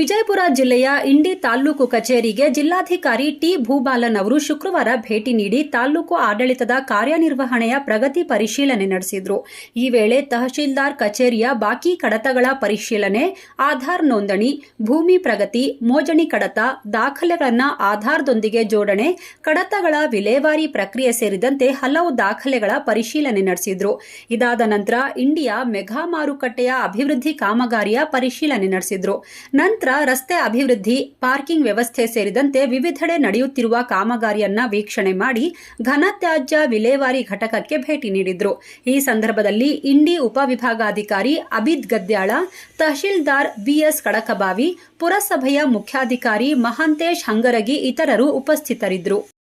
ವಿಜಯಪುರ ಜಿಲ್ಲೆಯ ಇಂಡಿ ತಾಲ್ಲೂಕು ಕಚೇರಿಗೆ ಜಿಲ್ಲಾಧಿಕಾರಿ ಟಿ ಭೂಬಾಲನ್ ಅವರು ಶುಕ್ರವಾರ ಭೇಟಿ ನೀಡಿ ತಾಲ್ಲೂಕು ಆಡಳಿತದ ಕಾರ್ಯನಿರ್ವಹಣೆಯ ಪ್ರಗತಿ ಪರಿಶೀಲನೆ ನಡೆಸಿದ್ರು. ಈ ವೇಳೆ ತಹಶೀಲ್ದಾರ್ ಕಚೇರಿಯ ಬಾಕಿ ಕಡತಗಳ ಪರಿಶೀಲನೆ, ಆಧಾರ್ ನೋಂದಣಿ, ಭೂಮಿ ಪ್ರಗತಿ, ಮೋಜಣಿ ಕಡತ, ದಾಖಲೆಗಳನ್ನು ಆಧಾರ್ದೊಂದಿಗೆ ಜೋಡಣೆ, ಕಡತಗಳ ವಿಲೇವಾರಿ ಪ್ರಕ್ರಿಯೆ ಸೇರಿದಂತೆ ಹಲವು ದಾಖಲೆಗಳ ಪರಿಶೀಲನೆ ನಡೆಸಿದ್ರು. ಇದಾದ ನಂತರ ಇಂಡಿಯಾ ಮೆಗಾ ಮಾರುಕಟ್ಟೆಯ ಅಭಿವೃದ್ಧಿ ಕಾಮಗಾರಿಯ ಪರಿಶೀಲನೆ ನಡೆಸಿದ್ರು. ರಸ್ತೆ ಅಭಿವೃದ್ಧಿ, ಪಾರ್ಕಿಂಗ್ ವ್ಯವಸ್ಥೆ ಸೇರಿದಂತೆ ವಿವಿಧೆಡೆ ನಡೆಯುತ್ತಿರುವ ಕಾಮಗಾರಿಯನ್ನ ವೀಕ್ಷಣೆ ಮಾಡಿ ಘನತ್ಯಾಜ್ಯ ವಿಲೇವಾರಿ ಘಟಕಕ್ಕೆ ಭೇಟಿ ನೀಡಿದ್ರು. ಈ ಸಂದರ್ಭದಲ್ಲಿ ಇಂಡಿ ಉಪವಿಭಾಗಾಧಿಕಾರಿ ಅಬಿದ್ ಗದ್ಯಾಳ, ತಹಶೀಲ್ದಾರ್ ಬಿಎಸ್ ಕಡಕಬಾವಿ, ಪುರಸಭೆಯ ಮುಖ್ಯಾಧಿಕಾರಿ ಮಹಾಂತೇಶ್ ಹಂಗರಗಿ ಇತರರು ಉಪಸ್ಥಿತರಿದ್ದರು